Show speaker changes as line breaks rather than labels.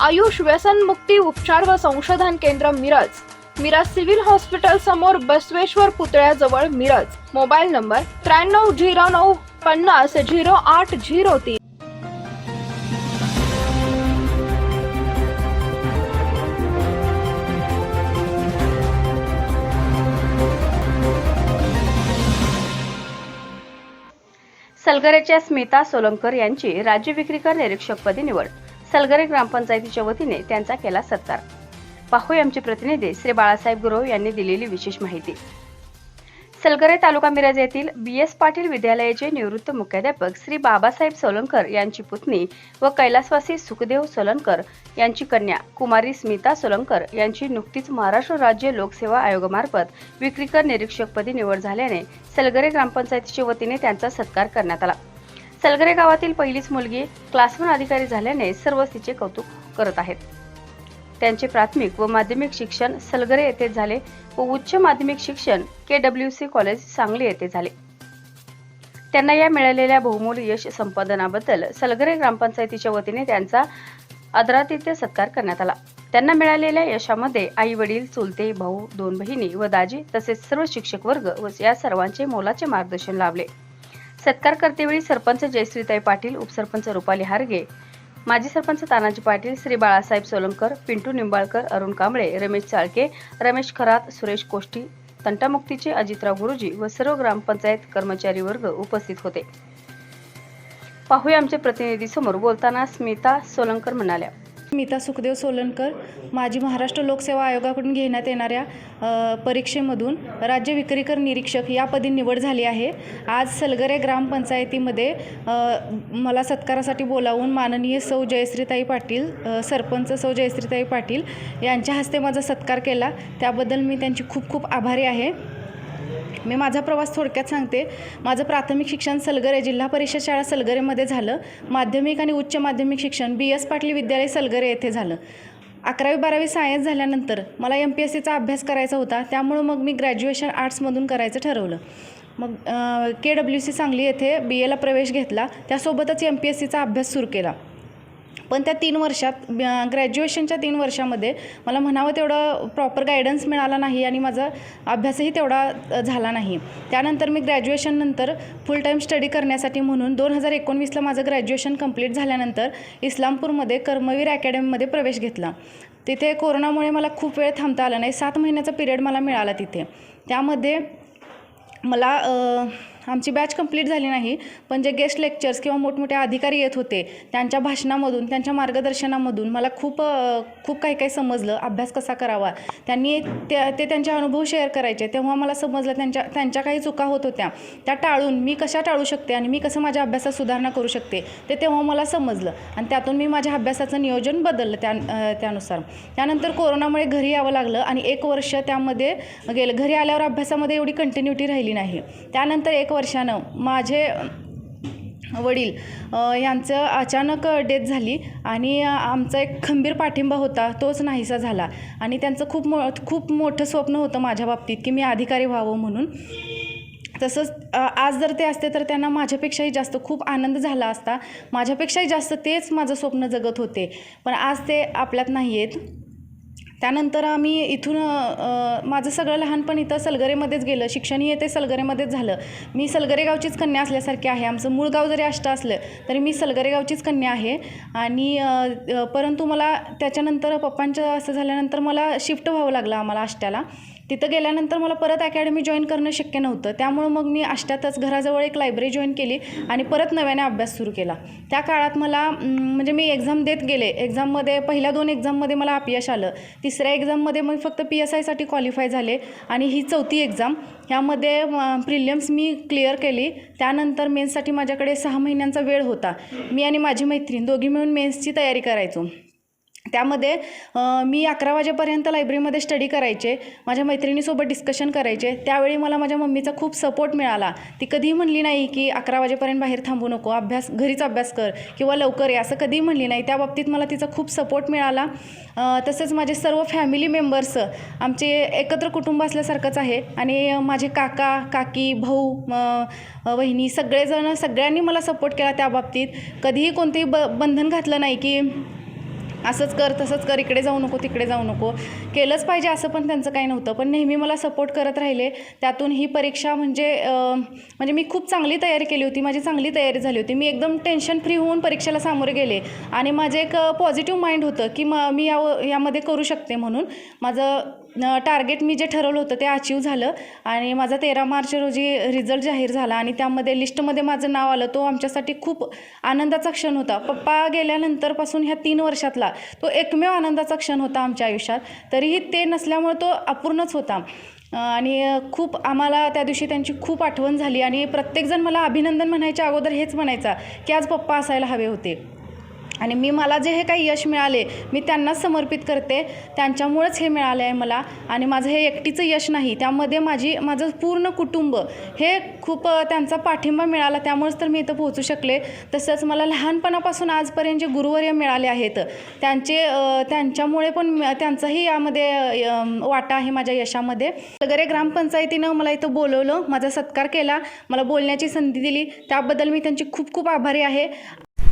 आयुष व्यसन मुक्ती उपचार व संशोधन केंद्र मिरज. मिरज सिव्हिल हॉस्पिटल समोर बसवेश्वर पुतळ्याजवळ मिरज. मोबाईल नंबर त्र्याण्णव झिरो नऊ पन्नास झिरो आठ झिरो तीन.
सलगरेच्या स्मिता सोलंकर यांची राज्य विक्रीकर निरीक्षकपदी निवड. सलगरे ग्रामपंचायतीच्या वतीने त्यांचा केला सत्कार. पाहूया आमचे प्रतिनिधी श्री बाळासाहेब गुरव यांनी दिलेली विशेष माहिती. सलगरे तालुका मिरज येथील बी एस पाटील विद्यालयाचे निवृत्त मुख्याध्यापक श्री बाबासाहेब सोलंकर यांची पुतणी व कैलासवासी सुखदेव सोलंकर यांची कन्या कुमारी स्मिता सोलंकर यांची नुकतीच महाराष्ट्र राज्य लोकसेवा आयोगामार्फत विक्रीकर निरीक्षकपदी निवड झाल्याने सलगरे ग्रामपंचायतीच्या वतीने त्यांचा सत्कार करण्यात आला. सलगरे गावातील पहिलीच मुलगी क्लासवन अधिकारी झाल्याने सर्वच तिचे कौतुक करत आहेत. त्यांचे प्राथमिक व माध्यमिक शिक्षण सलगरे येथे झाले व उच्च माध्यमिक शिक्षण K W C college Sangli येथे झाले. त्यांना या मिळालेल्या बहुमूल्य यश संपादनाबद्दल सलगरे ग्रामपंचायतीच्या वतीने त्यांचा आदरातिथ्य सत्कार करण्यात आला. त्यांना मिळालेल्या यशामध्ये आई वडील चुलते भाऊ दोन बहिणी व दाजी तसेच सर्व शिक्षक वर्ग व या सर्वांचे मोलाचे मार्गदर्शन लाभले. सत्कार करतेवेळी सरपंच जयश्रीताई पाटील उपसरपंच रुपाली हारगे माजी सरपंच तानाजी पाटील श्री बाळासाहेब सोलंकर पिंटू निंबाळकर अरुण कांबळे रमेश चाळके रमेश खरात सुरेश कोष्टी तंटामुक्तीचे अजितराव गुरुजी व सर्व ग्रामपंचायत कर्मचारी वर्ग उपस्थित होते. पाहूया आमच्या प्रतिनिधीसमोर बोलताना स्मिता सोलंकर म्हणाल्या.
स्मिता सुखदेव सोलनकर माजी महाराष्ट्र लोकसेवा आयोगाकडून घेण्यात येणाऱ्या परीक्षेमधून राज्य विक्रीकर निरीक्षक या पदी निवड झाली आहे. आज सलगरे ग्रामपंचायतीमध्ये मला सत्कारासाठी बोलावून माननीय सौ जयश्रीताई पाटील सरपंच सौ जयश्रीताई पाटील यांच्या हस्ते माझा सत्कार केला. त्याबद्दल मी त्यांची खूप खूप आभारी आहे. मी माझा प्रवास थोडक्यात सांगते. माझं प्राथमिक शिक्षण सलगरे जिल्हा परिषद शाळा सलगरेमध्ये झालं. माध्यमिक आणि उच्च माध्यमिक शिक्षण बी. एस. पाटील विद्यालय सलगरे येथे झालं. अकरावी बारावी सायन्स झाल्यानंतर मला एम पी एस सीचा अभ्यास करायचा होता. त्यामुळं मग मी ग्रॅज्युएशन आर्ट्समधून करायचं ठरवलं. मग के डब्ल्यू सी सांगली येथे बी. एला प्रवेश घेतला. त्यासोबतच एम पी एस सीचा अभ्यास सुरू केला. पण त्या तीन वर्षात ग्रॅज्युएशनच्या तीन वर्षामध्ये मला म्हणावं तेवढं प्रॉपर गायडन्स मिळाला नाही आणि माझा अभ्यासही तेवढा झाला नाही. त्यानंतर मी ग्रॅज्युएशननंतर फुल टाईम स्टडी करण्यासाठी म्हणून दोन हजार एकोणवीसला माझं ग्रॅज्युएशन कंप्लीट झाल्यानंतर इस्लामपूरमध्ये कर्मवीर अकॅडमीमध्ये प्रवेश घेतला. तिथे कोरोनामुळे मला खूप वेळ थांबता आला नाही. सात महिन्याचा पिरियड मला मिळाला तिथे. त्यामध्ये मला आमची बॅच कंप्लीट झाली नाही पण जे गेस्ट लेक्चर्स किंवा मोठमोठे अधिकारी येत होते त्यांच्या भाषणामधून त्यांच्या मार्गदर्शनामधून मला खूप खूप काही काही समजलं अभ्यास कसा करावा त्यांनी त्या ते त्यांचे अनुभव शेअर करायचे तेव्हा मला समजलं त्यांच्या त्यांच्या काही चुका होत होत्या त्या टाळून मी कशा टाळू शकते आणि मी कसं माझ्या अभ्यासात सुधारणा करू शकते ते तेव्हा मला समजलं आणि त्यातून मी माझ्या अभ्यासाचं नियोजन बदललं त्या त्यानुसार. त्यानंतर कोरोनामुळे घरी यावं लागलं आणि एक वर्ष त्यामध्ये गेलं घरी आल्यावर अभ्यासामध्ये एवढी कंटिन्युटी राहिली नाही. त्यानंतर एक वर्षानं माझे वडील यांचं अचानक डेथ झाली आणि आमचा एक खंबीर पाठिंबा होता तोच नाहीसा झाला. आणि त्यांचं खूप मो खूप मोठं स्वप्न होतं माझ्या बाबतीत की मी अधिकारी व्हावं म्हणून. तसंच आज जर ते असते तर त्यांना माझ्यापेक्षाही जास्त खूप आनंद झाला असता. माझ्यापेक्षाही जास्त तेच माझं स्वप्न जगत होते. पण आज ते आपल्यात नाही आहेत त्यानंतर आम्ही इथून माझं सगळं लहानपण इथं सलगरेमध्येच गेलं. शिक्षणही येते सलगरेमध्येच झालं. मी सलगरे गावचीच कन्या असल्यासारखी आहे. आमचं मूळ गाव जरी आष्टा असलं तरी मी सलगरे गावचीच कन्या आहे. आणि परंतु मला त्याच्यानंतर पप्पांच्या असं झाल्यानंतर मला शिफ्ट व्हावं लागलं आम्हाला आष्ट्याला तिथं गेल्यानंतर मला परत अकॅडमी जॉईन करणं शक्य नव्हतं. त्यामुळं मग मी आष्ट्यातच घराजवळ एक लायब्ररी जॉईन केली आणि परत नव्याने अभ्यास सुरू केला. त्या काळात मला म्हणजे मी एक्झाम देत गेले. एक्झाममध्ये पहिल्या दोन एक्झाममध्ये मला अपयश आलं. तिसऱ्या एक्झाममध्ये मग फक्त पी एस आयसाठी क्वालिफाय झाले आणि ही चौथी एक्झाम ह्यामध्ये प्रिलियम्स मी क्लिअर केली. त्यानंतर मेन्ससाठी माझ्याकडे सहा महिन्यांचा वेळ होता. मी आणि माझी मैत्रीण दोघी मिळून मेन्सची तयारी करायचो. त्यामध्ये मी अकरा वाजेपर्यंत लायब्ररीमध्ये स्टडी करायचे माझ्या मैत्रिणीसोबत डिस्कशन करायचे. त्यावेळी मला माझ्या मम्मीचा खूप सपोर्ट मिळाला. ती कधीही म्हणली नाही की अकरा वाजेपर्यंत बाहेर थांबू नको अभ्यास घरीच अभ्यास कर किंवा लवकर ये असं कधीही म्हणली नाही. त्या बाबतीत मला तिचा खूप सपोर्ट मिळाला. तसेच तसंच माझे सर्व फॅमिली मेंबर्स आमचे एकत्र कुटुंब असल्यासारखंच आहे. आणि माझे काका काकी भाऊ वहिनी सगळेजण सगळ्यांनी मला सपोर्ट केला त्या बाबतीत. कधीही कोणतेही ब बंधन घातलं नाही की असंच कर तसंच कर इकडे जाऊ नको तिकडे जाऊ नको. केलंच पाहिजे असं पण त्यांचं काही नव्हतं. पण नेहमी मला सपोर्ट करत राहिले. त्यातून ही परीक्षा म्हणजे म्हणजे मी खूप चांगली तयारी केली होती. माझी चांगली तयारी झाली होती. मी एकदम टेन्शन फ्री होऊन परीक्षेला सामोरे गेले. आणि माझे एक पॉझिटिव्ह माइंड होतं की म मी या यामध्ये करू शकते म्हणून. माझं टार्गेट मी जे ठरवलं होतं ते अचीव झालं. आणि माझा तेरा मार्च रोजी रिझल्ट जाहीर झाला आणि त्यामध्ये लिस्टमध्ये माझं नाव आलं. तो आमच्यासाठी खूप आनंदाचा क्षण होता. पप्पा गेल्यानंतरपासून ह्या तीन वर्षातला तो एकमेव आनंदाचा क्षण होता आमच्या आयुष्यात. तरीही ते नसल्यामुळे तो अपूर्णच होता. आणि खूप आम्हाला त्या दिवशी त्यांची खूप आठवण झाली. आणि प्रत्येकजण मला अभिनंदन म्हणायच्या अगोदर हेच म्हणायचा की आज पप्पा असायला हवे होते. आणि मी मला जे हे काही यश मिळाले मी त्यांनाच समर्पित करते. त्यांच्यामुळेच हे मिळाले आहे मला. आणि माझं हे एकटीचं यश नाही. त्यामध्ये माझी माझं पूर्ण कुटुंब हे खूप त्यांचा पाठिंबा मिळाला. त्यामुळेच तर मी इथं पोहोचू शकले. तसंच मला लहानपणापासून आजपर्यंत जे गुरुवर्य मिळाले आहेत त्यांचे त्यांच्यामुळे पण त्यांचाही यामध्ये वाटा आहे माझ्या यशामध्ये. वगैरे ग्रामपंचायतीनं मला इथं बोलवलं माझा सत्कार केला मला बोलण्याची संधी दिली. त्याबद्दल मी त्यांची खूप खूप आभारी आहे.